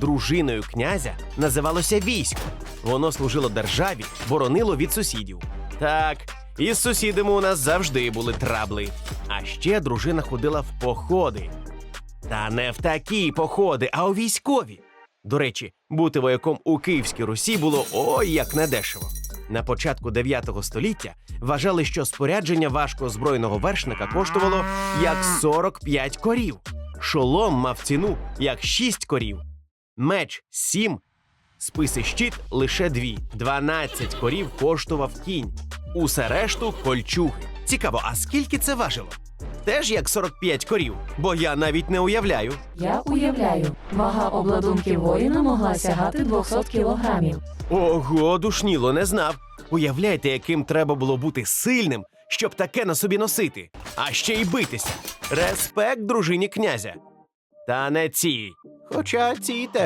Дружиною князя називалося військо. Воно служило державі, боронило від сусідів. Так, із сусідами у нас завжди були трабли. А ще дружина ходила в походи. Та не в такі походи, а у військові. До речі, бути вояком у Київській Русі було ой як недешево. На початку 9 століття вважали, що спорядження важкоозброєного вершника коштувало як 45 корів. Шолом мав ціну як 6 корів, меч 7, списи щит лише 2. 12 корів коштував кінь. Усе решту кольчуги. Цікаво, а скільки це важило? Теж як 45 корів, бо я навіть не уявляю. Я уявляю, вага обладунки воїна могла сягати 200 кілограмів. Ого, душніло, не знав. Уявляєте, яким треба було бути сильним, щоб таке на собі носити, а ще й битися. Респект дружині князя. Та не цій. Хоча ці теж